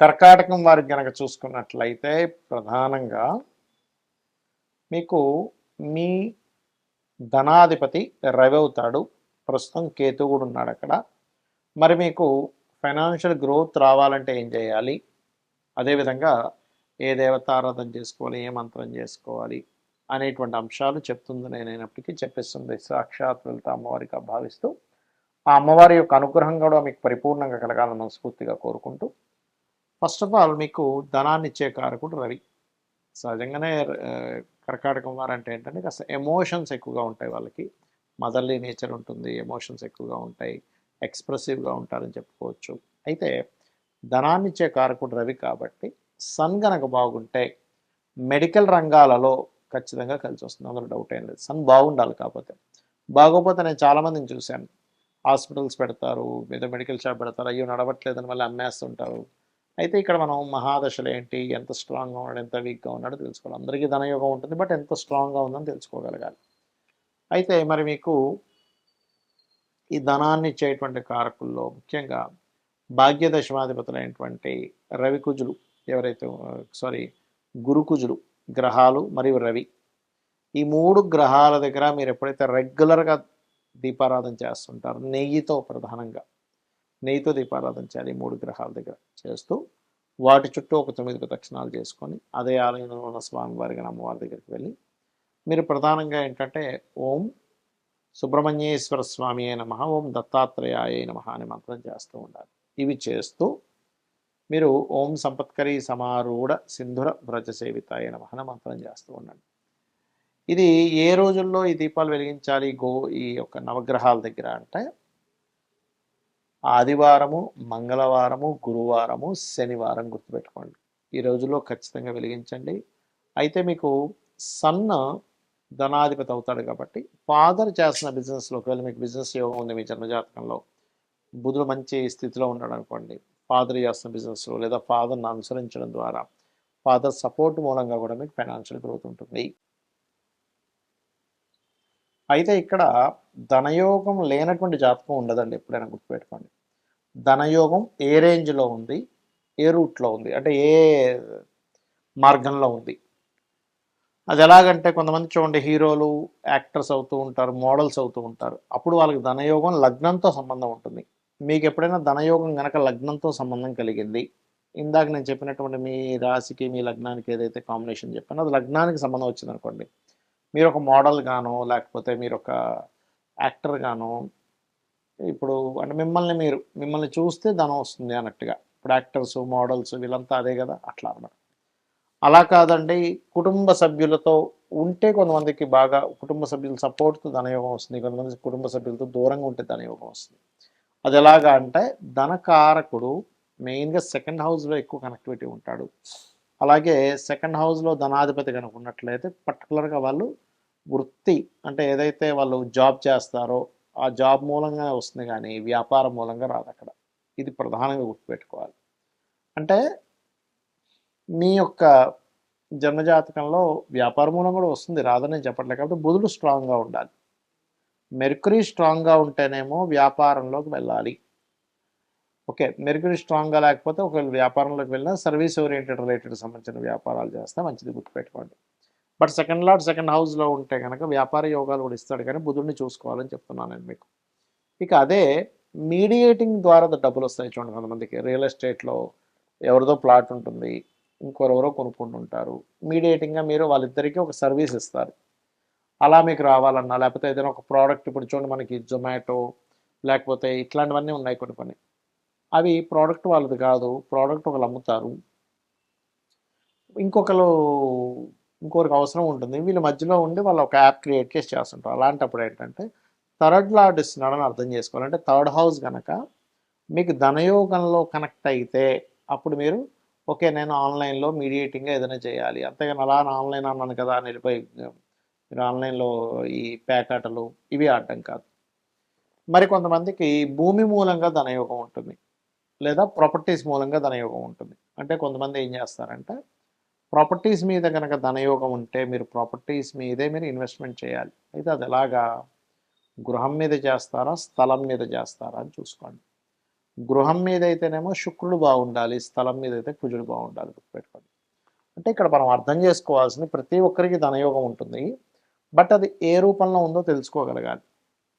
కర్కాటకం వారికి గనక చూసుకున్నట్లయితే ప్రధానంగా మీకు మీ ధనాధిపతి రవి అవుతాడు. ప్రస్తుతం కేతు కూడా ఉన్నాడు అక్కడ. మరి మీకు ఫైనాన్షియల్ గ్రోత్ రావాలంటే ఏం చేయాలి? అదేవిధంగా ఏ దేవతారాధన చేసుకోవాలి? ఏ మంత్రం చేసుకోవాలి? అనేటువంటి అంశాలు చెప్తుంది. నేనైనప్పటికీ చెప్పిస్తుంది. సాక్షాత్ వెళ్తా అమ్మవారిగా భావిస్తూ ఆ అమ్మవారి యొక్క అనుగ్రహం కూడా మీకు పరిపూర్ణంగా కలగాలని మనస్ఫూర్తిగా కోరుకుంటూ ఫస్ట్ ఆఫ్ ఆల్ మీకు ధనాన్ని ఇచ్చే కారకుడు రవి. సహజంగానే కర్కాటకం వారంటే అంటే ఏంటంటే కాస్త ఎమోషన్స్ ఎక్కువగా ఉంటాయి వాళ్ళకి. మదర్లీ నేచర్ ఉంటుంది ఎమోషన్స్ ఎక్కువగా ఉంటాయి ఎక్స్ప్రెసివ్గా ఉంటారని చెప్పుకోవచ్చు. అయితే ధనాన్ని ఇచ్చే కారకుడు రవి కాబట్టి సన్ గనక బాగుంటే మెడికల్ రంగాలలో ఖచ్చితంగా కలిసి వస్తుంది అందులో డౌట్ ఏం లేదు. సన్ బాగుండాలి కాకపోతే. బాగోపోతే నేను చాలామందిని చూశాను. హాస్పిటల్స్ పెడతారు ఏదో మెడికల్ షాప్ పెడతారు అయ్యో నడవట్లేదని మళ్ళీ అమ్మేస్తుంటారు. అయితే ఇక్కడ మనం మహాదశలు ఏంటి ఎంత స్ట్రాంగ్గా ఉన్నాడు ఎంత వీక్గా ఉన్నాడో తెలుసుకోవాలి. అందరికీ ధనయోగం ఉంటుంది బట్ ఎంత స్ట్రాంగ్గా ఉందని తెలుసుకోగలగాలి. అయితే మరి మీకు ఈ ధనాన్ని ఇచ్చేటువంటి కారకుల్లో ముఖ్యంగా భాగ్యదశమాధిపతులైనటువంటి రవికుజులు ఎవరైతే సారీ గురుకుజులు గ్రహాలు మరియు రవి ఈ మూడు గ్రహాల దగ్గర మీరు ఎప్పుడైతే రెగ్యులర్గా దీపారాధన చేస్తుంటారో నెయ్యితో ప్రధానంగా నెయ్యితో దీపారాధన చేయాలి ఈ మూడు గ్రహాల దగ్గర చేస్తూ. వాటి చుట్టూ ఒక తొమ్మిది ప్రదక్షిణాలు చేసుకొని అదే ఆలయంలో ఉన్న స్వామివారి కానీ అమ్మవారి దగ్గరికి వెళ్ళి మీరు ప్రధానంగా ఏంటంటే ఓం సుబ్రహ్మణ్యేశ్వర స్వామి అయిన మహా ఓం దత్తాత్రేయాయ నమ అనే మంత్రం చేస్తూ ఉండాలి. ఇవి చేస్తూ మీరు ఓం సంపత్కరి సమారూఢ సింధుర వ్రజ సేవితాయ నమ అనే మంత్రం చేస్తూ ఉండండి. ఇది ఏ రోజుల్లో ఈ దీపాలు వెలిగించాలి? గో ఈ యొక్క నవగ్రహాల దగ్గర అంటే ఆదివారము మంగళవారము గురువారము శనివారం గుర్తుపెట్టుకోండి. ఈ రోజుల్లో ఖచ్చితంగా వెలిగించండి. అయితే మీకు సన్న ధనాధిపతి అవుతాడు కాబట్టి ఫాదర్ చేస్తున్న బిజినెస్లో ఒకవేళ మీకు బిజినెస్ యోగం ఉంది మీ జన్మజాతకంలో. బుధుడు మంచి స్థితిలో ఉన్నాడు అనుకోండి. ఫాదర్ చేస్తున్న బిజినెస్లో లేదా ఫాదర్ని అనుసరించడం ద్వారా ఫాదర్ సపోర్ట్ మూలంగా కూడా మీకు ఫైనాన్షియల్ గ్రోత్ ఉంటుంది. అయితే ఇక్కడ ధనయోగం లేనటువంటి జాతకం ఉండదండి ఎప్పుడైనా గుర్తుపెట్టుకోండి. ధనయోగం ఏ రేంజ్లో ఉంది ఏ రూట్లో ఉంది అంటే ఏ మార్గంలో ఉంది. అది ఎలాగంటే కొంతమంది చూడండి హీరోలు యాక్టర్స్ అవుతూ ఉంటారు మోడల్స్ అవుతూ ఉంటారు. అప్పుడు వాళ్ళకి ధనయోగం లగ్నంతో సంబంధం ఉంటుంది. మీకు ఎప్పుడైనా ధనయోగం గనక లగ్నంతో సంబంధం కలిగింది ఇందాక నేను చెప్పినటువంటి మీ రాశికి మీ లగ్నానికి ఏదైతే కాంబినేషన్ చెప్పానో అది లగ్నానికి సంబంధం వచ్చింది అనుకోండి మీరు ఒక మోడల్ గానో లేకపోతే మీరు ఒక యాక్టర్ గానో ఇప్పుడు అంటే మిమ్మల్ని మీరు మిమ్మల్ని చూస్తే ధనం వస్తుంది అన్నట్టుగా. ఇప్పుడు యాక్టర్స్ మోడల్స్ వీళ్ళంతా అదే కదా అట్లా అనమాట. అలా కాదండి కుటుంబ సభ్యులతో ఉంటే కొంతమందికి బాగా కుటుంబ సభ్యుల సపోర్ట్తో ధనయోగం వస్తుంది కొంతమంది కుటుంబ సభ్యులతో దూరంగా ఉంటే ధనయోగం వస్తుంది. అది ఎలాగా అంటే ధనకారకుడు మెయిన్గా సెకండ్ హౌస్లో ఎక్కువ కనెక్టివిటీ ఉంటాడు. అలాగే సెకండ్ హౌస్లో ధనాధిపతి కనుక ఉన్నట్లయితే పర్టికులర్గా వాళ్ళు వృత్తి అంటే ఏదైతే వాళ్ళు జాబ్ చేస్తారో ఆ జాబ్ మూలంగా వస్తుంది కానీ వ్యాపారం మూలంగా రాదు అక్కడ. ఇది ప్రధానంగా గుర్తుపెట్టుకోవాలి. అంటే మీ యొక్క జన్మజాతకంలో వ్యాపార మూలం కూడా వస్తుంది రాదని చెప్పట్లేదు కాబట్టి బుధుడు స్ట్రాంగ్గా ఉండాలి. మెర్కురీ స్ట్రాంగ్గా ఉంటేనేమో వ్యాపారంలోకి వెళ్ళాలి. ఓకే మెరుగుని స్ట్రాంగ్గా లేకపోతే ఒకవేళ వ్యాపారంలోకి వెళ్ళినా సర్వీస్ ఓరియంటెడ్ రిలేటెడ్ సంబంధించిన వ్యాపారాలు చేస్తే మంచిది గుర్తుపెట్టుకోండి. బట్ సెకండ్ లాట్ సెకండ్ హౌస్లో ఉంటే కనుక వ్యాపార యోగాలు కూడా ఇస్తాడు కానీ బుధుడిని చూసుకోవాలని చెప్తున్నాను నేను మీకు. ఇక అదే మీడియేటింగ్ ద్వారా డబ్బులు వస్తాయి చూడండి కొంతమందికి. రియల్ ఎస్టేట్లో ఎవరిదో ప్లాట్ ఉంటుంది ఇంకొరెవరో కొనుక్కుంటుంటారు మీడియేటింగ్గా మీరు వాళ్ళిద్దరికీ ఒక సర్వీస్ ఇస్తారు. అలా మీకు రావాలన్నా లేకపోతే ఏదైనా ఒక ప్రోడక్ట్ ఇప్పుడు చూడండి మనకి జొమాటో లేకపోతే ఇట్లాంటివన్నీ ఉన్నాయి కొన్ని కొన్ని. అవి ప్రోడక్ట్ వాళ్ళది కాదు ప్రోడక్ట్ ఒకరు అమ్ముతారు. ఇంకొకరు ఇంకొకరికి అవసరం ఉంటుంది. వీళ్ళ మధ్యలో ఉండి వాళ్ళు ఒక యాప్ క్రియేట్ చేసి చేస్తుంటారు. అలాంటప్పుడు ఏంటంటే థర్డ్ లార్డ్ ఇస్తున్నాడని అర్థం చేసుకోవాలంటే థర్డ్ హౌస్ కనుక మీకు ధనయోగంలో కనెక్ట్ అయితే అప్పుడు మీరు ఓకే నేను ఆన్లైన్లో మీడియేటింగ్గా ఏదైనా చేయాలి. అంతేగాని అలా ఆన్లైన్ అన్నాను కదా అని వెళ్ళిపోయి మీరు ఆన్లైన్లో ఈ పేకాటలు ఇవి ఆడటం కాదు. మరి కొంతమందికి భూమి మూలంగా ధనయోగం ఉంటుంది. లేదా ప్రాపర్టీస్ మూలంగా ధనయోగం ఉంటుంది. అంటే కొంతమంది ఏం చేస్తారంటే ప్రాపర్టీస్ మీద కనుక ధనయోగం ఉంటే మీరు ప్రాపర్టీస్ మీదే మీరు ఇన్వెస్ట్మెంట్ చేయాలి. అయితే అది ఎలాగా? గృహం మీద చేస్తారా? స్థలం మీద చేస్తారా? అని చూసుకోండి. గృహం మీద అయితేనేమో శుక్రుడు బాగుండాలి స్థలం మీద అయితే కుజుడు బాగుండాలి గుర్తుపెట్టుకోండి. అంటే ఇక్కడ మనం అర్థం చేసుకోవాల్సింది ప్రతి ఒక్కరికి ధనయోగం ఉంటుంది. బట్ అది ఏ రూపంలో ఉందో తెలుసుకోగలగాలి.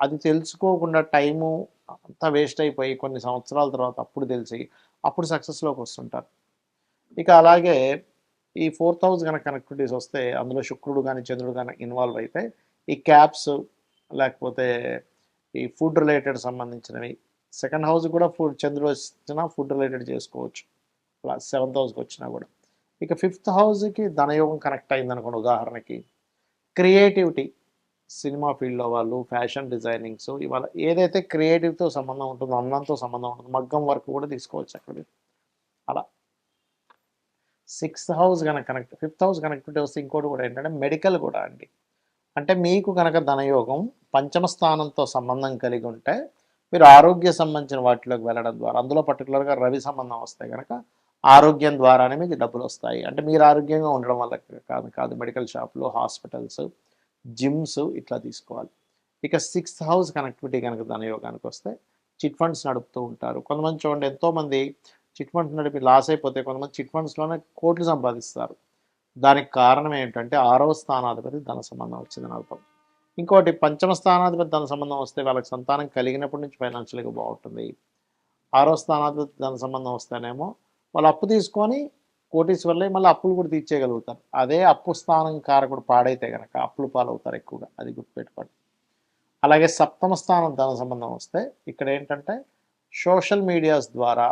అది తెలుసుకోకుండా టైము అంతా వేస్ట్ అయిపోయి కొన్ని సంవత్సరాల తర్వాత అప్పుడు తెలిసి అప్పుడు సక్సెస్లోకి వస్తుంటారు. ఇక అలాగే ఈ ఫోర్త్ హౌస్ కనుక కనెక్టివిటీస్ వస్తే అందులో శుక్రుడు కానీ చంద్రుడు కానీ ఇన్వాల్వ్ అయితే ఈ క్యాబ్స్ లేకపోతే ఈ ఫుడ్ రిలేటెడ్ సంబంధించినవి సెకండ్ హౌస్ కూడా ఫుడ్ చంద్రుడు వచ్చినా ఫుడ్ రిలేటెడ్ చేసుకోవచ్చు. అలా సెవెంత్ హౌస్కి వచ్చినా కూడా. ఇక ఫిఫ్త్ హౌస్కి ధనయోగం కనెక్ట్ అయింది అనుకోండి ఉదాహరణకి క్రియేటివిటీ. సినిమా ఫీల్డ్లో వాళ్ళు ఫ్యాషన్ డిజైనింగ్స్ ఇవాళ ఏదైతే క్రియేటివ్తో సంబంధం ఉంటుందో అందంతో సంబంధం ఉంటుందో మగ్గం వర్క్ కూడా తీసుకోవచ్చు అక్కడ. అలా. సిక్స్త్ హౌస్ కనుక కనెక్ట్ ఫిఫ్త్ హౌస్ కనెక్టివిటీ వస్తే ఇంకోటి కూడా ఏంటంటే మెడికల్ కూడా అండి. అంటే మీకు కనుక ధనయోగం పంచమ స్థానంతో సంబంధం కలిగి ఉంటే మీరు ఆరోగ్య సంబంధించిన వాటిలోకి వెళ్ళడం ద్వారా అందులో పర్టికులర్గా రవి సంబంధం వస్తే కనుక ఆరోగ్యం ద్వారానే మీకు డబ్బులు వస్తాయి. అంటే మీరు ఆరోగ్యంగా ఉండడం వల్ల కాదు కాదు మెడికల్ షాపులు హాస్పిటల్స్ జిమ్స్ ఇట్లా తీసుకోవాలి. ఇక సిక్స్త్ హౌస్ కనెక్టివిటీ కనుక ధనయోగానికి వస్తే చిట్ ఫండ్స్ నడుపుతూ ఉంటారు. కొంతమంది చూడండి ఎంతోమంది చిట్ ఫండ్స్ నడిపి లాస్ అయిపోతే కొంతమంది చిట్ ఫండ్స్లోనే కోట్లు సంపాదిస్తారు. దానికి కారణం ఏంటంటే ఆరవ స్థానాధిపతి ధన సంబంధం వచ్చిందని అర్థం ఇంకోటి పంచమ స్థానాధిపతి ధన సంబంధం వస్తే వాళ్ళకి సంతానం కలిగినప్పటి నుంచి ఫైనాన్షియల్గా బాగుంటుంది. ఆరో స్థానాధిపతి ధన సంబంధం వస్తేనేమో వాళ్ళు అప్పు తీసుకొని కోటీశ్వర్లే మళ్ళీ అప్పులు కూడా తీర్చేయగలుగుతారు. అదే అప్పు స్థానం కారకుడు పాడైతే కనుక అప్పులు పాలవుతారు ఎక్కువగా అది గుర్తుపెట్టుకోండి. అలాగే సప్తమ స్థానం ధన సంబంధం వస్తే ఇక్కడ ఏంటంటే సోషల్ మీడియాస్ ద్వారా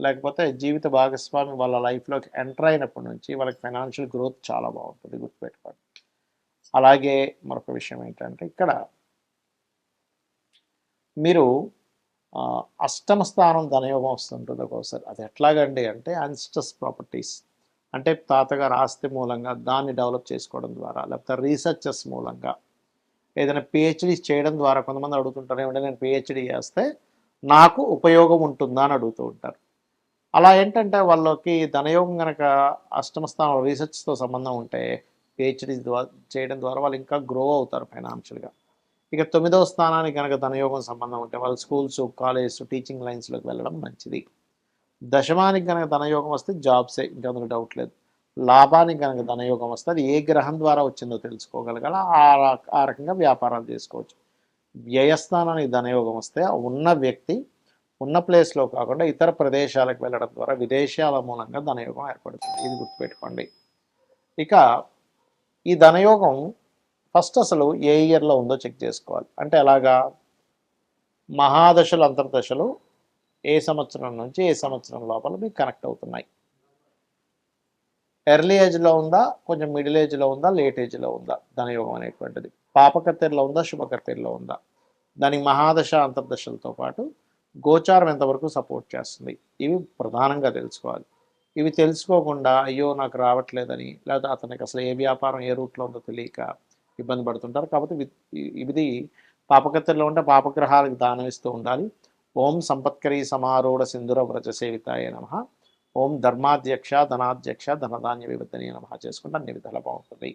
లేకపోతే జీవిత భాగస్వామి వాళ్ళ లైఫ్లోకి ఎంటర్ అయినప్పటి నుంచి వాళ్ళకి ఫైనాన్షియల్ గ్రోత్ చాలా బాగుంటుంది గుర్తుపెట్టుకోండి. అలాగే మరొక విషయం ఏంటంటే ఇక్కడ మీరు అష్టమ స్థానం ధనయోగం వస్తుంటుంది ఒక్కోసారి. అది ఎట్లాగండి అంటే అన్స్టస్ ప్రాపర్టీస్ అంటే తాతగారు ఆస్తి మూలంగా దాన్ని డెవలప్ చేసుకోవడం ద్వారా లేకపోతే రీసెర్చెస్ మూలంగా. ఏదైనా పిహెచ్డి చేయడం ద్వారా కొంతమంది అడుగుతుంటారు ఏమంటే నేను పిహెచ్డి చేస్తే నాకు ఉపయోగం ఉంటుందా? అని అడుగుతూ ఉంటారు. అలా ఏంటంటే వాళ్ళకి ధనయోగం కనుక అష్టమ స్థానం రీసెర్చ్తో సంబంధం ఉంటే పిహెచ్డి ద్వారా చేయడం ద్వారా వాళ్ళు ఇంకా గ్రో అవుతారు ఫైనాన్షియల్గా ఇక తొమ్మిదవ స్థానానికి కనుక ధనయోగం సంబంధం ఉంటే వాళ్ళు స్కూల్స్ కాలేజ్ టీచింగ్ లైన్స్లోకి వెళ్ళడం మంచిది. దశమానికి కనుక ధనయోగం వస్తే జాబ్సే ఇంకా అందులో డౌట్ లేదు. లాభానికి కనుక ధనయోగం వస్తే అది ఏ గ్రహం ద్వారా వచ్చిందో తెలుసుకోగలగాల. ఆ ఆ రకంగా వ్యాపారాలు చేసుకోవచ్చు. వ్యయస్థానానికి ధనయోగం వస్తే ఉన్న వ్యక్తి ఉన్న ప్లేస్లో కాకుండా ఇతర ప్రదేశాలకు వెళ్ళడం ద్వారా విదేశాల మూలంగా ధనయోగం ఏర్పడుతుంది. ఇది గుర్తుపెట్టుకోండి. ఇక ఈ ధనయోగం ఫస్ట్ అసలు ఏ ఇయర్లో ఉందో చెక్ చేసుకోవాలి. అంటే ఎలాగా మహాదశలు అంతర్దశలు ఏ సంవత్సరం నుంచి ఏ సంవత్సరం లోపల మీకు కనెక్ట్ అవుతున్నాయి. ఎర్లీ ఏజ్లో ఉందా? కొంచెం మిడిల్ ఏజ్లో ఉందా? లేట్ ఏజ్లో ఉందా? ధనయోగం అనేటువంటిది. పాపకత్తెరలో ఉందా? శుభకత్తెరలో ఉందా? దానికి మహాదశ అంతర్దశలతో పాటు గోచారం ఎంతవరకు సపోర్ట్ చేస్తుంది? ఇవి ప్రధానంగా తెలుసుకోవాలి. ఇవి తెలుసుకోకుండా అయ్యో నాకు రావట్లేదని లేదా అతనికి అసలు ఏ వ్యాపారం ఏ రూట్లో ఉందో తెలియక ఇబ్బంది పడుతుంటారు. కాబట్టి ఇది పాపకత్తెల్లో ఉంటే పాపగ్రహాలకు దానం ఇస్తూ ఉండాలి. ఓం సంపత్కరీ సమారూఢ సింధుర వ్రజ సేవితాయ నమ. ఓం ధర్మాధ్యక్ష ధనాధ్యక్ష ధనధాన్య వివర్ధనీయ నమ చేసుకుంటే అన్ని విధాలు బాగుంటుంది.